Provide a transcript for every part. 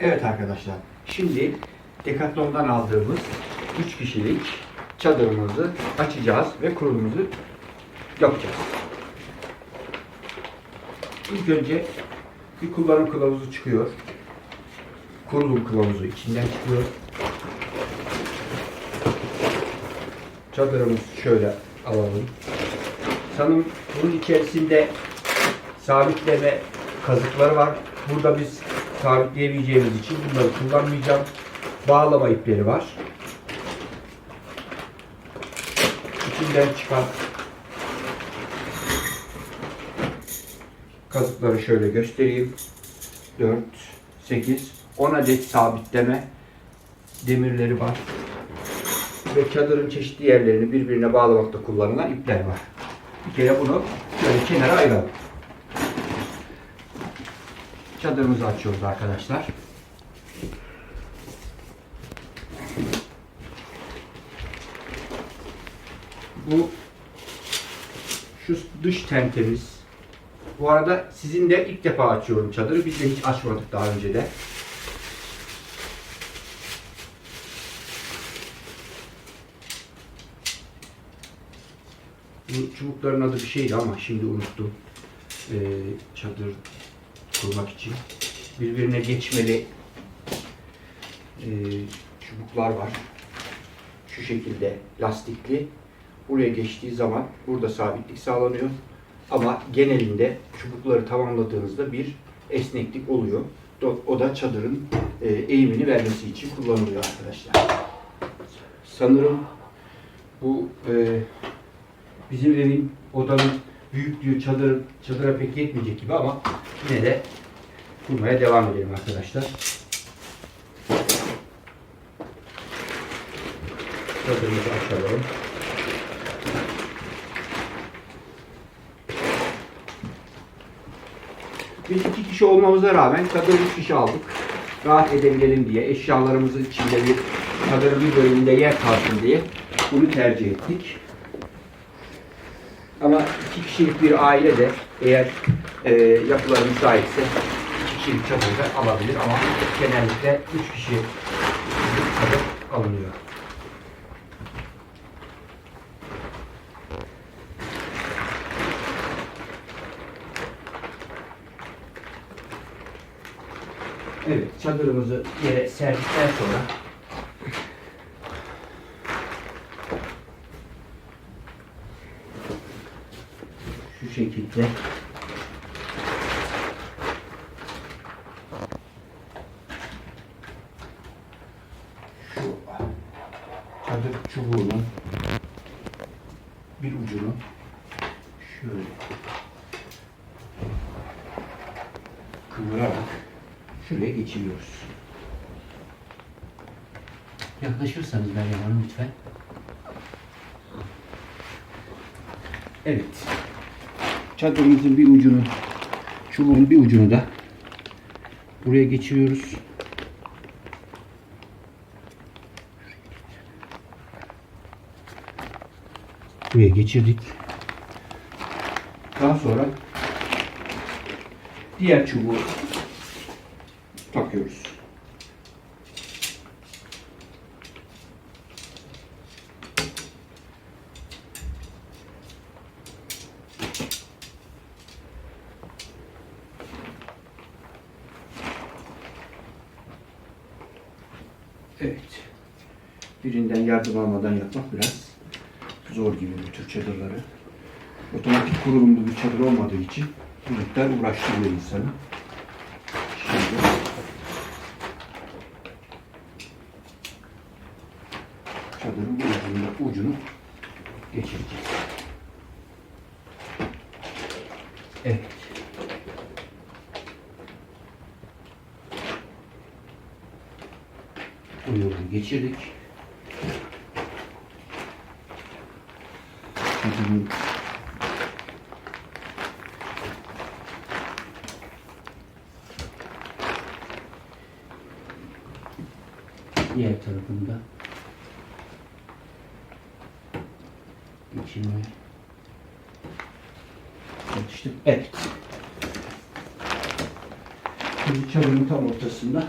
Evet arkadaşlar, şimdi Decathlon'dan aldığımız 3 kişilik çadırımızı açacağız ve kurulumuzu yapacağız. İlk önce bir kullanım kılavuzu çıkıyor. Kurulum kılavuzu içinden çıkıyor. Çadırımız şöyle alalım. Sanırım bunun içerisinde sabitleme kazıkları var. Burada biz sabitleyemeyeceğimiz için bunları kullanmayacağım. Bağlama ipleri var. İçinden çıkan kazıkları şöyle göstereyim. 4, 8, 10 adet sabitleme demirleri var. Ve çadırın çeşitli yerlerini birbirine bağlamakta kullanılan ipler var. Bir kere bunu şöyle kenara ayıralım. Çadırımızı açıyoruz arkadaşlar. Bu şu dış tentemiz. Bu arada sizin de ilk defa açıyorum çadırı. Biz de hiç açmadık daha önce de. Bu çubukların adı bir şeydi ama şimdi unuttum. Ee, çadır kurmak için. Birbirine geçmeli e, çubuklar var. Şu şekilde lastikli. Buraya geçtiği zaman burada sabitlik sağlanıyor. Ama genelinde çubukları tamamladığınızda bir esneklik oluyor. O da çadırın e, eğimini vermesi için kullanılıyor arkadaşlar. Sanırım bu e, bizim evin odanın büyüklüğü çadır çadıra pek yetmeyecek gibi ama yine de kurmaya devam edelim arkadaşlar. Çadırımızı açalım. Biz iki kişi olmamıza rağmen çadır üç kişi aldık. Rahat edebilelim diye, eşyalarımızın içinde bir çadırın bir bölümünde yer kalsın diye bunu tercih ettik. Ama iki kişilik bir aile de eğer e, yapıları müsaitse iki kişilik çadır da alabilir ama genellikle üç kişi çadır alınıyor. Evet, çadırımızı yere serdikten sonra şekilde şu çadır çubuğunun bir ucunu şöyle kıvırarak şuraya geçiriyoruz. Yaklaşırsanız Meryem Hanım lütfen. Evet. Çadırımızın bir ucunu, çubuğun bir ucunu da buraya geçiriyoruz. Buraya geçirdik. Daha sonra diğer çubuğu takıyoruz. Evet. Birinden yardım almadan yapmak biraz zor gibi bu tür çadırları. Otomatik kurulumlu bir çadır olmadığı için bu miktar uğraştırıyor insanı. Şimdi çadırın ucunu, ucunu geçireceğiz. Evet. Ucunu geçirdik. Çadırın diğer tarafında geçirmeye çalıştık. Evet. Şimdi çadırın tam ortasında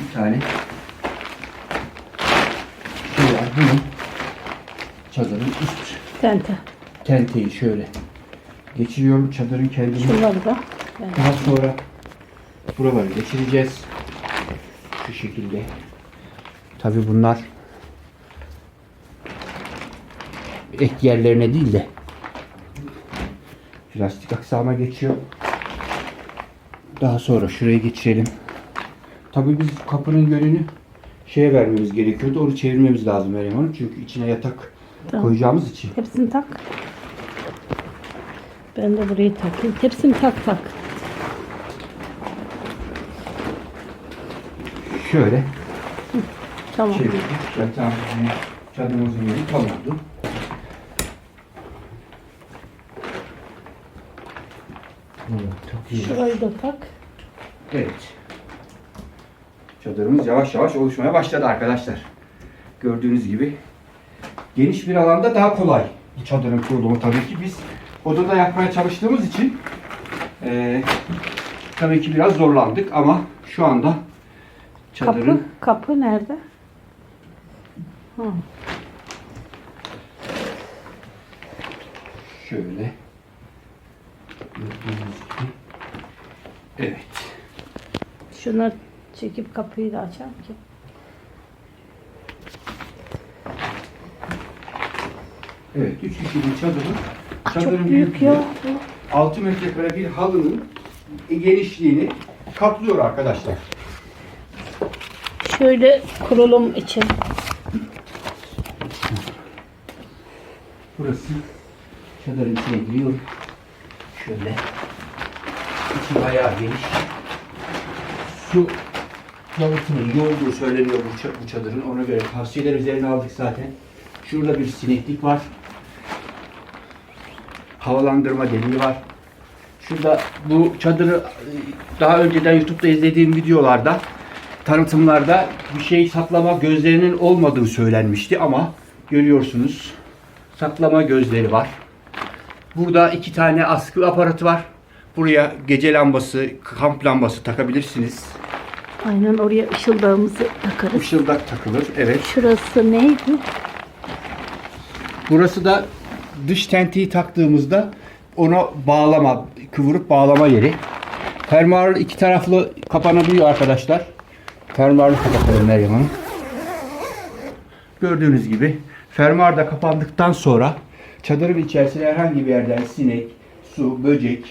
bir tane şey var. Bunun çadırın üst Tente. tenteyi şöyle geçiriyorum çadırın kendini. Şunları da. Ben Daha sonra buraları geçireceğiz. Şu şekilde. Tabi bunlar et yerlerine değil de plastik aksama geçiyor. Daha sonra şuraya geçirelim. Tabi biz kapının yönünü şeye vermemiz gerekiyordu. Onu çevirmemiz lazım Meryem Hanım. Çünkü içine yatak Tamam. koyacağımız için. Hepsini tak. Ben de burayı takayım. Hepsini tak tak. Şöyle Tamam. çevirdik. Yatağımızın, çadırımızın yeri tam oldu. Evet. Şurayı da tak. Evet. Çadırımız yavaş yavaş oluşmaya başladı arkadaşlar. Gördüğünüz gibi geniş bir alanda daha kolay bu çadırın kurulumu tabii ki biz odada yapmaya çalıştığımız için eee, tabii ki biraz zorlandık ama şu anda çadırın Kapı, kapı nerede? Ha. şöyle evet Şunu çekip kapıyı da açar ki. Evet üç kişilik çadırın Ah, çadırın çok büyük ya. 6 metrekare bir halının genişliğini kaplıyor arkadaşlar. Şöyle kurulum için. Burası çadırın içine giriyor. Şöyle. İçi bayağı geniş. Su yalıtımı iyi olduğu söyleniyor bu çadırın. Ona göre tavsiyeler üzerine aldık zaten. Şurada bir sineklik var. Havalandırma deliği var. Şurada bu çadırı e, daha önceden YouTube'da izlediğim videolarda tanıtımlarda bir şey saklama gözlerinin olmadığı söylenmişti ama görüyorsunuz saklama gözleri var. Burada iki tane askı aparatı var. Buraya gece lambası, kamp lambası takabilirsiniz. Aynen oraya ışıldağımızı takarız. Işıldak takılır. Evet. Şurası neydi? Burası da dış tentiyi taktığımızda ona bağlama, kıvırıp bağlama yeri. Fermuar iki taraflı kapanabiliyor arkadaşlar. Fermuarını kapatalım Meryem Hanım. Gördüğünüz gibi fermuar da kapandıktan sonra çadırın içerisine herhangi bir yerden sinek, su, böcek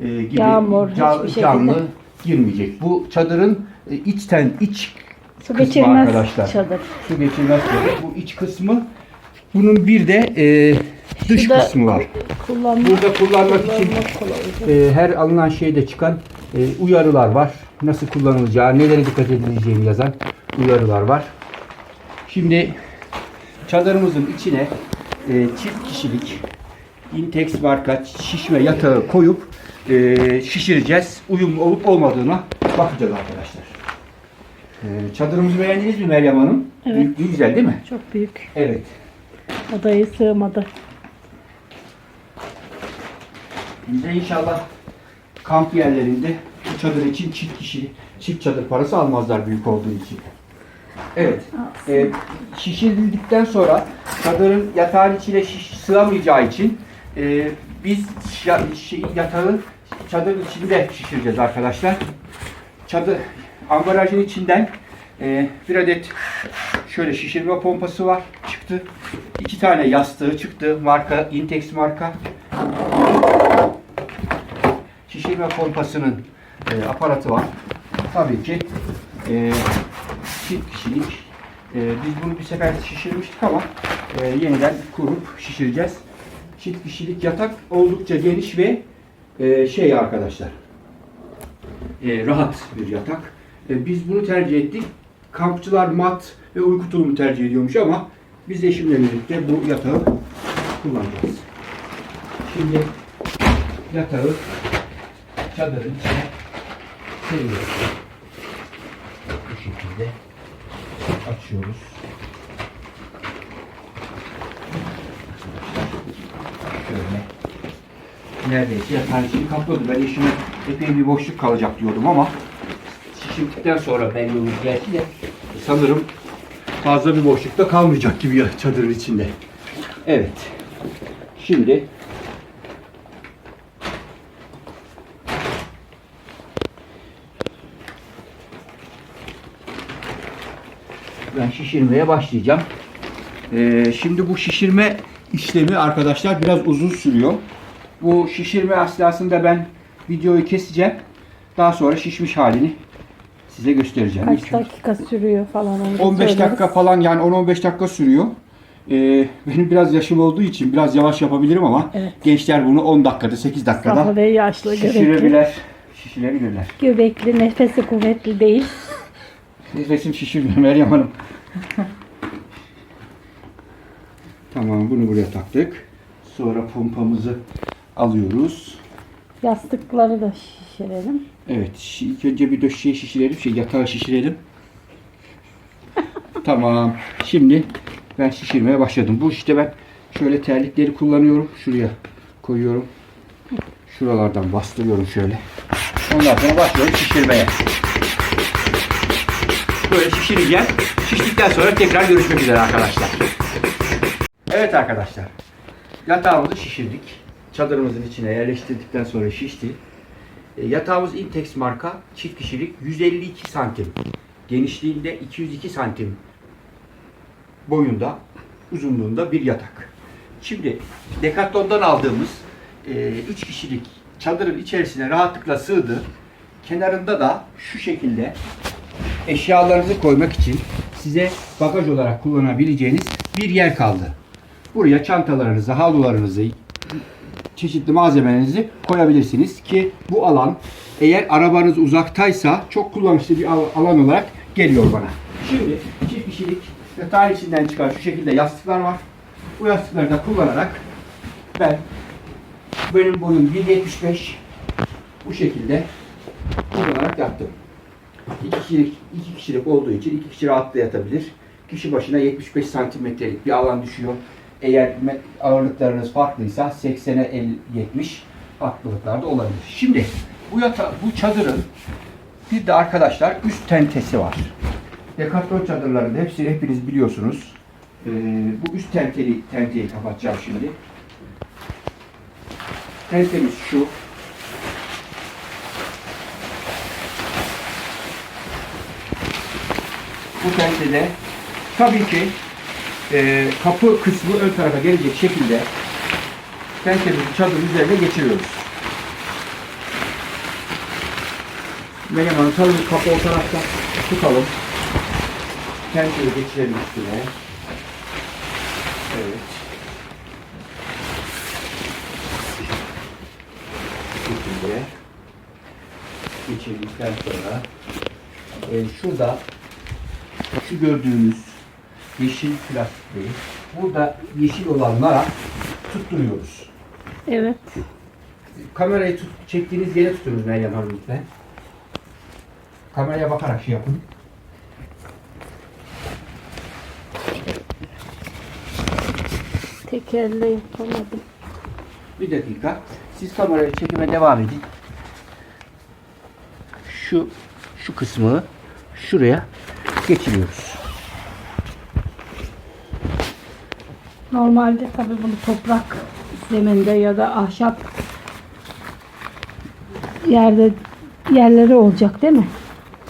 e, gibi Yağmur, can- hiçbir şekilde. canlı girmeyecek. Bu çadırın e, içten iç Su kısmı arkadaşlar. çadır. Su geçirmez çadır. Bu iç kısmı. Bunun bir de e, dış Şurada kısmı var. Kullanmak, Burada kullanmak için kullanmak kolay. e, her alınan şeyde çıkan e, uyarılar var. Nasıl kullanılacağı, nelere dikkat edileceğini yazan uyarılar var. Şimdi çadırımızın içine e, çift kişilik Intex marka şişme yatağı koyup e, şişireceğiz. Uyumlu olup olmadığına bakacağız arkadaşlar. E, çadırımızı beğendiniz mi Meryem Hanım? Evet. Büyüklüğü güzel değil mi? Çok büyük. Evet. Odayı sığmadı. Bize inşallah kamp yerlerinde çadır için çift kişi çift çadır parası almazlar büyük olduğu için. Evet. E, şişirildikten sonra çadırın yatağın içine şiş, sığamayacağı için e, biz şa- şey, yatağı çadırın içinde şişireceğiz arkadaşlar. Çadır ambalajın içinden e, bir adet şöyle şişirme pompası var çıktı. İki tane yastığı çıktı. Marka Intex marka. Şişirme pompasının e, aparatı var. Tabii ki e, çift kişilik. E, biz bunu bir sefer şişirmiştik ama e, yeniden kurup şişireceğiz. Çift kişilik yatak oldukça geniş ve e, şey arkadaşlar e, rahat bir yatak. E, biz bunu tercih ettik. Kampçılar mat ve uyku tulumu tercih ediyormuş ama biz eşimle birlikte bu yatağı kullanacağız. Şimdi yatağı çadırın içine seriyoruz. Bu şekilde açıyoruz. Şöyle. Neredeyse yatağın içini kapladı. Ben eşime epey bir boşluk kalacak diyordum ama şişirdikten sonra belli olur belki de sanırım fazla bir boşlukta kalmayacak gibi ya çadırın içinde. Evet. Şimdi ben şişirmeye başlayacağım. Ee, şimdi bu şişirme işlemi arkadaşlar biraz uzun sürüyor. Bu şişirme esnasında ben videoyu keseceğim. Daha sonra şişmiş halini size göstereceğim. Kaç İlk- dakika sürüyor falan onu da 15 söyleriz. dakika falan yani 10-15 dakika sürüyor. Ee, benim biraz yaşım olduğu için biraz yavaş yapabilirim ama Evet. gençler bunu 10 dakikada 8 dakikada ve yaşlı şişirebilir. Şişirebilirler. Göbekli, nefesi kuvvetli değil. Nefesim şişirmiyor Meryem Hanım. tamam bunu buraya taktık. Sonra pompamızı alıyoruz. Yastıkları da şişirelim. Evet ilk önce bir döşeyi şişirelim. Şey yatağı şişirelim. tamam. Şimdi ben şişirmeye başladım. Bu işte ben şöyle terlikleri kullanıyorum. Şuraya koyuyorum. Şuralardan bastırıyorum şöyle. Ondan sonra başlıyorum şişirmeye. Böyle şişireceğim. Şiştikten sonra tekrar görüşmek üzere arkadaşlar. Evet arkadaşlar. Yatağımızı şişirdik. Çadırımızın içine yerleştirdikten sonra şişti. E, Yatağımız Intex marka çift kişilik 152 santim. Genişliğinde 202 santim boyunda, uzunluğunda bir yatak. Şimdi Decathlon'dan aldığımız 3 kişilik çadırın içerisine rahatlıkla sığdı. Kenarında da şu şekilde eşyalarınızı koymak için size bagaj olarak kullanabileceğiniz bir yer kaldı. Buraya çantalarınızı, havlularınızı, çeşitli malzemelerinizi koyabilirsiniz ki bu alan eğer arabanız uzaktaysa çok kullanışlı bir al- alan olarak geliyor bana. Şimdi çift kişilik yatağın içinden çıkan şu şekilde yastıklar var. Bu yastıkları da kullanarak ben benim boyum 1.75 bu şekilde kullanarak yattım. İki kişilik, iki kişilik olduğu için iki kişi rahatlıkla yatabilir. Kişi başına 75 santimetrelik bir alan düşüyor. Eğer ağırlıklarınız farklıysa 80'e 50, 70 farklılıklar da olabilir. Şimdi bu yata bu çadırın bir de arkadaşlar üst tentesi var. Decathlon çadırlarında hepsini hepiniz biliyorsunuz. Ee, bu üst tenteli tenteyi kapatacağım şimdi. Tentemiz şu. Bu tentede tabii ki e, kapı kısmı ön tarafa gelecek şekilde tentemizi çadırın üzerine geçiriyoruz. Meryem Hanım tabii kapı o tarafta tutalım. Tenteyi geçirelim üstüne. Evet. Şekilde geçirdikten sonra e, şurada şu gördüğünüz yeşil plastikleri burada yeşil olanlara tutturuyoruz. Evet. Kamerayı tut, çektiğiniz yere tutunuz Meryem Hanım lütfen. Kameraya bakarak şey yapın. Tekerle yapamadım. Bir dakika. Siz kamerayı çekime devam edin. Şu şu kısmı şuraya geçiriyoruz. Normalde tabii bunu toprak zeminde ya da ahşap yerde yerleri olacak değil mi?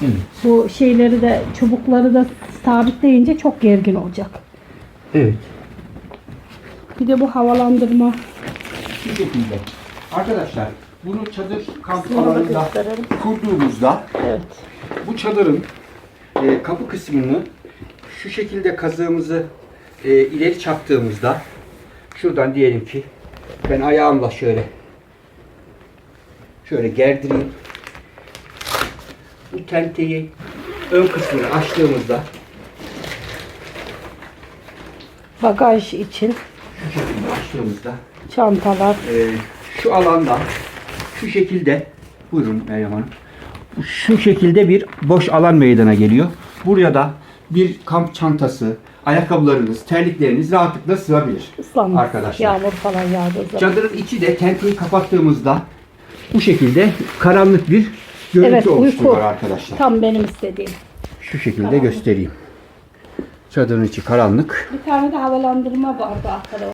Evet. Bu şeyleri de çubukları da sabitleyince çok gergin olacak. Evet. Bir de bu havalandırma Şu şekilde. Arkadaşlar bunu çadır kamp alanında kurduğumuzda Evet. bu çadırın e, kapı kısmını şu şekilde kazığımızı e, ileri çaktığımızda şuradan diyelim ki ben ayağımla şöyle şöyle gerdireyim. Bu tenteyi ön kısmını açtığımızda Bagaj için şu şekilde açtığımızda çantalar. e, şu alanda şu şekilde buyurun Meryem Hanım. Şu şekilde bir boş alan meydana geliyor. Buraya da bir kamp çantası, ayakkabılarınız, terlikleriniz rahatlıkla sığabilir. Islanmış. Arkadaşlar. Yağmur falan zaman. Çadırın içi de tenteyi kapattığımızda bu şekilde karanlık bir görüntü Evet, uyku. oluşturuyor arkadaşlar. Tam benim istediğim. Şu şekilde göstereyim. Çadırın içi karanlık. Bir tane de havalandırma vardı arkada.